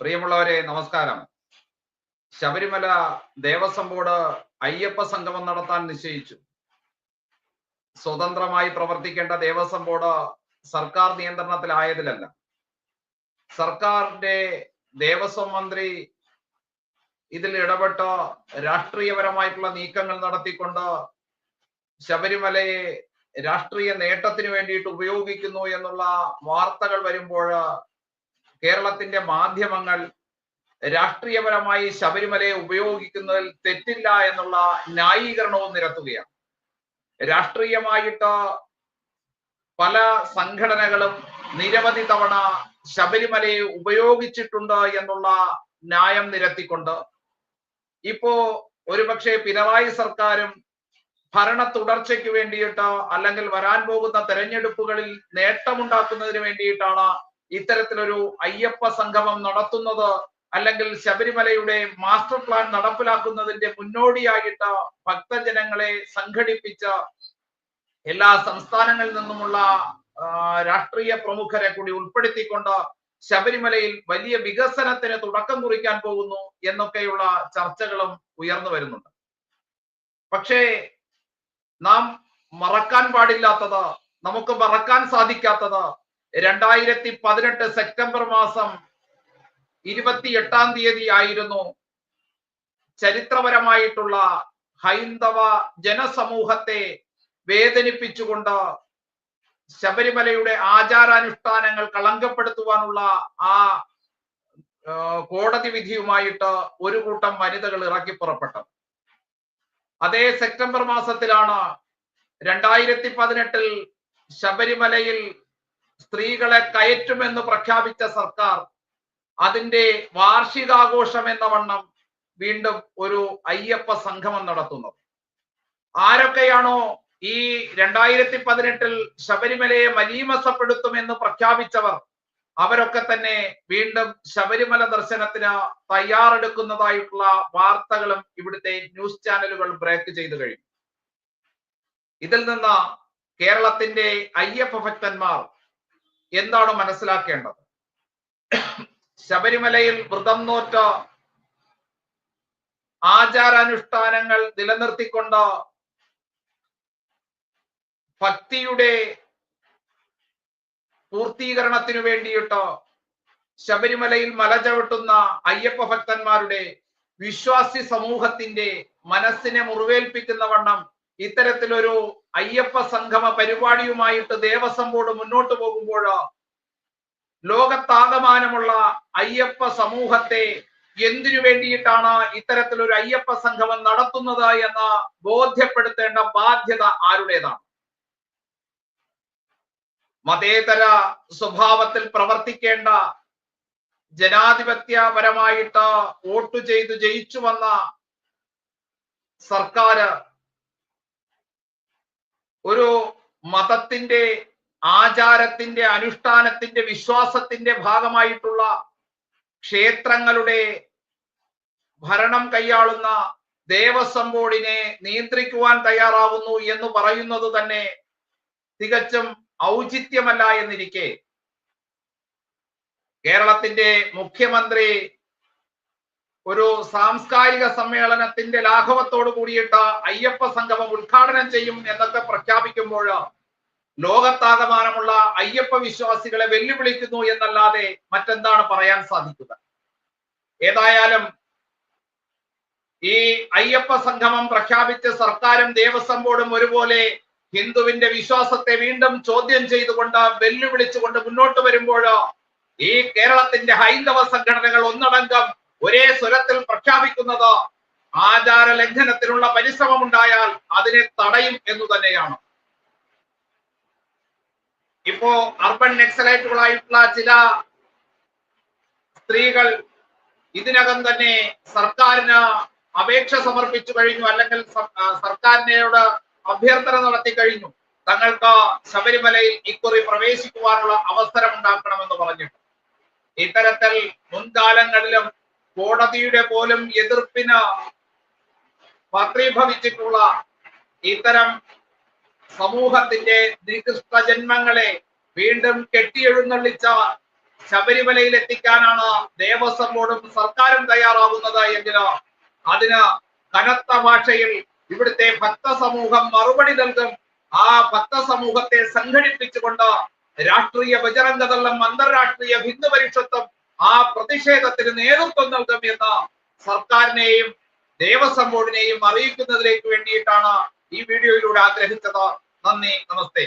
പ്രിയമുള്ളവരെ നമസ്കാരം. ശബരിമല ദേവസ്വം ബോർഡ് അയ്യപ്പ സംഗമം നടത്താൻ നിശ്ചയിച്ചു. സ്വതന്ത്രമായി പ്രവർത്തിക്കേണ്ട ദേവസ്വം ബോർഡ് സർക്കാർ നിയന്ത്രണത്തിലായതിലല്ല. സർക്കാരിന്റെ ദേവസ്വം മന്ത്രി ഇതിൽ ഇടപെട്ട് രാഷ്ട്രീയപരമായിട്ടുള്ള നീക്കങ്ങൾ നടത്തിക്കൊണ്ട് ശബരിമലയെ രാഷ്ട്രീയ നേട്ടത്തിന് വേണ്ടിയിട്ട് ഉപയോഗിക്കുന്നു എന്നുള്ള വാർത്തകൾ വരുമ്പോൾ കേരളത്തിന്റെ മാധ്യമങ്ങൾ രാഷ്ട്രീയപരമായി ശബരിമലയെ ഉപയോഗിക്കുന്നതിൽ തെറ്റില്ല എന്നുള്ള ന്യായീകരണവും നിരത്തുകയാണ്. രാഷ്ട്രീയമായിട്ട് പല സംഘടനകളും നിരവധി തവണ ശബരിമലയെ ഉപയോഗിച്ചിട്ടുണ്ട് എന്നുള്ള ന്യായം നിരത്തിക്കൊണ്ട് ഇപ്പോ ഒരുപക്ഷെ പിണറായി സർക്കാരും ഭരണ തുടർച്ചയ്ക്ക് വേണ്ടിയിട്ട് അല്ലെങ്കിൽ വരാൻ പോകുന്ന തെരഞ്ഞെടുപ്പുകളിൽ നേട്ടമുണ്ടാക്കുന്നതിന് വേണ്ടിയിട്ടാണ് ഇത്തരത്തിലൊരു അയ്യപ്പ സംഗമം നടത്തുന്നത് അല്ലെങ്കിൽ ശബരിമലയുടെ മാസ്റ്റർ പ്ലാൻ നടപ്പിലാക്കുന്നതിന്റെ മുന്നോടിയായിട്ട് ഭക്തജനങ്ങളെ സംഘടിപ്പിച്ച എല്ലാ സംസ്ഥാനങ്ങളിൽ നിന്നുമുള്ള രാഷ്ട്രീയ പ്രമുഖരെ കൂടി ഉൾപ്പെടുത്തിക്കൊണ്ട് ശബരിമലയിൽ വലിയ വികസനത്തിന് തുടക്കം കുറിക്കാൻ പോകുന്നു എന്നൊക്കെയുള്ള ചർച്ചകളും ഉയർന്നു വരുന്നുണ്ട്. പക്ഷേ നാം മറക്കാൻ പാടില്ലാത്തത് നമുക്ക് മറക്കാൻ സാധിക്കാത്തത് രണ്ടായിരത്തി പതിനെട്ട് സെപ്റ്റംബർ മാസം ഇരുപത്തി എട്ടാം തീയതി ആയിരുന്നു ചരിത്രപരമായിട്ടുള്ള ഹൈന്ദവ ജനസമൂഹത്തെ വേദനിപ്പിച്ചുകൊണ്ട് ശബരിമലയുടെ ആചാരാനുഷ്ഠാനങ്ങൾ കളങ്കപ്പെടുത്തുവാനുള്ള ആ കോടതി വിധിയുമായിട്ട് ഒരു കൂട്ടം വനിതകൾ ഇറക്കി പുറപ്പെട്ടത്. അതേ സെപ്റ്റംബർ മാസത്തിലാണ് രണ്ടായിരത്തി പതിനെട്ടിൽ ശബരിമലയിൽ സ്ത്രീകളെ കയറ്റുമെന്ന് പ്രഖ്യാപിച്ച സർക്കാർ അതിന്റെ വാർഷികാഘോഷം എന്ന വണ്ണം വീണ്ടും ഒരു അയ്യപ്പ സംഗമം നടത്തുന്നത്. ആരൊക്കെയാണോ ഈ രണ്ടായിരത്തി പതിനെട്ടിൽ ശബരിമലയെ മലീമസപ്പെടുത്തുമെന്ന് പ്രഖ്യാപിച്ചവർ അവരൊക്കെ തന്നെ വീണ്ടും ശബരിമല ദർശനത്തിന് തയ്യാറെടുക്കുന്നതായിട്ടുള്ള വാർത്തകളും ഇവിടുത്തെ ന്യൂസ് ചാനലുകൾ ബ്രേക്ക് ചെയ്തു കഴിഞ്ഞു. ഇതിൽ നിന്ന് കേരളത്തിന്റെ അയ്യപ്പ ഭക്തന്മാർ എന്താണ് മനസ്സിലാക്കേണ്ടത്? ശബരിമലയിൽ വ്രതം നോറ്റ ആചാരാനുഷ്ഠാനങ്ങൾ നിലനിർത്തിക്കൊണ്ട് ഭക്തിയുടെ പൂർത്തീകരണത്തിനു വേണ്ടിയിട്ട് ശബരിമലയിൽ മല ചവിട്ടുന്ന അയ്യപ്പ ഭക്തന്മാരുടെ വിശ്വാസി സമൂഹത്തിന്റെ മനസ്സിനെ മുറിവേൽപ്പിക്കുന്ന വണ്ണം ഇത്തരത്തിലൊരു അയ്യപ്പ സംഗമ പരിപാടിയുമായിട്ട് ദേവസ്വം ബോർഡ് മുന്നോട്ട് പോകുമ്പോൾ ലോകത്താകമാനമുള്ള അയ്യപ്പ സമൂഹത്തെ എന്തിനു വേണ്ടിയിട്ടാണ് ഇത്തരത്തിലൊരു അയ്യപ്പ സംഗമം നടത്തുന്നത് എന്ന് ബോധ്യപ്പെടുത്തേണ്ട ബാധ്യത ആരുടേതാണ്? മതേതര സ്വഭാവത്തിൽ പ്രവർത്തിക്കേണ്ട ജനാധിപത്യപരമായിട്ട് വോട്ട് ചെയ്ത് ജയിച്ചു വന്ന സർക്കാർ ഒരു മതത്തിന്റെ ആചാരത്തിന്റെ അനുഷ്ഠാനത്തിന്റെ വിശ്വാസത്തിന്റെ ഭാഗമായിട്ടുള്ള ക്ഷേത്രങ്ങളുടെ ഭരണം കൈയാളുന്ന ദേവസ്വം ബോർഡിനെ നിയന്ത്രിക്കുവാൻ തയ്യാറാവുന്നു എന്ന് പറയുന്നത് തന്നെ തികച്ചും ഔചിത്യമല്ല എന്നിരിക്കെ. കേരളത്തിന്റെ മുഖ്യമന്ത്രി ഒരു സാംസ്കാരിക സമ്മേളനത്തിന്റെ ലാഘവത്തോട് കൂടിയിട്ട് അയ്യപ്പ സംഗമം ഉദ്ഘാടനം ചെയ്യും എന്നൊക്കെ പ്രഖ്യാപിക്കുമ്പോൾ ലോകത്താകമാനമുള്ള അയ്യപ്പ വിശ്വാസികളെ വെല്ലുവിളിക്കുന്നു എന്നല്ലാതെ മറ്റെന്താണ് പറയാൻ സാധിക്കുക? ഏതായാലും ഈ അയ്യപ്പ സംഗമം പ്രഖ്യാപിച്ച് സർക്കാരും ദേവസ്വം ബോർഡും ഒരുപോലെ ഹിന്ദുവിന്റെ വിശ്വാസത്തെ വീണ്ടും ചോദ്യം ചെയ്തുകൊണ്ട് വെല്ലുവിളിച്ചുകൊണ്ട് മുന്നോട്ട് വരുമ്പോൾ ഈ കേരളത്തിന്റെ ഹൈന്ദവ സംഘടനകൾ ഒന്നടങ്കം ഒരേ സ്വരത്തിൽ പ്രഖ്യാപിക്കുന്നത് ആചാര ലംഘനത്തിനുള്ള പരിശ്രമം ഉണ്ടായാൽ അതിനെ തടയും എന്ന് തന്നെയാണ്. ഇപ്പോ അർബൻ നക്സലൈറ്റുകളായിട്ടുള്ള ചില സ്ത്രീകൾ ഇതിനകം തന്നെ സർക്കാരിന് അപേക്ഷ സമർപ്പിച്ചു കഴിഞ്ഞു അല്ലെങ്കിൽ സർക്കാരിനോട് അഭ്യർത്ഥന നടത്തി കഴിഞ്ഞു. തങ്ങൾക്ക് ശബരിമലയിൽ ഇക്കുറി പ്രവേശിക്കുവാനുള്ള അവസരം ഉണ്ടാക്കണമെന്ന് പറഞ്ഞിട്ട്. ഇത്തരത്തിൽ മുൻകാലങ്ങളിലും കോടതിയുടെ പോലും എതിർപ്പിന് പത്രീഭവിച്ചിട്ടുള്ള ഇത്തരം സമൂഹത്തിന്റെ നികൃഷ്ട ജന്മങ്ങളെ വീണ്ടും കെട്ടിയെഴുന്നള്ളിച്ച ശബരിമലയിൽ എത്തിക്കാനാണ് ദേവസ്വം ബോർഡും സർക്കാരും തയ്യാറാവുന്നത് എങ്കിൽ അതിന് കനത്ത ഭാഷയിൽ ഇവിടുത്തെ ഭക്ത സമൂഹം മറുപടി നൽകും. ആ ഭക്ത സമൂഹത്തെ സംഘടിപ്പിച്ചുകൊണ്ട് രാഷ്ട്രീയ ബജരംഗതള്ളം അന്തർരാഷ്ട്രീയ ഹിന്ദു പരിഷത്തും ആ പ്രതിഷേധത്തിന് നേതൃത്വം നൽകും എന്ന് സർക്കാരിനെയും ദേവസ്വം ബോർഡിനെയും അറിയിക്കുന്നതിലേക്ക് വേണ്ടിയിട്ടാണ് ഈ വീഡിയോയിലൂടെ ആഗ്രഹിച്ചത്. നന്ദി നമസ്തേ.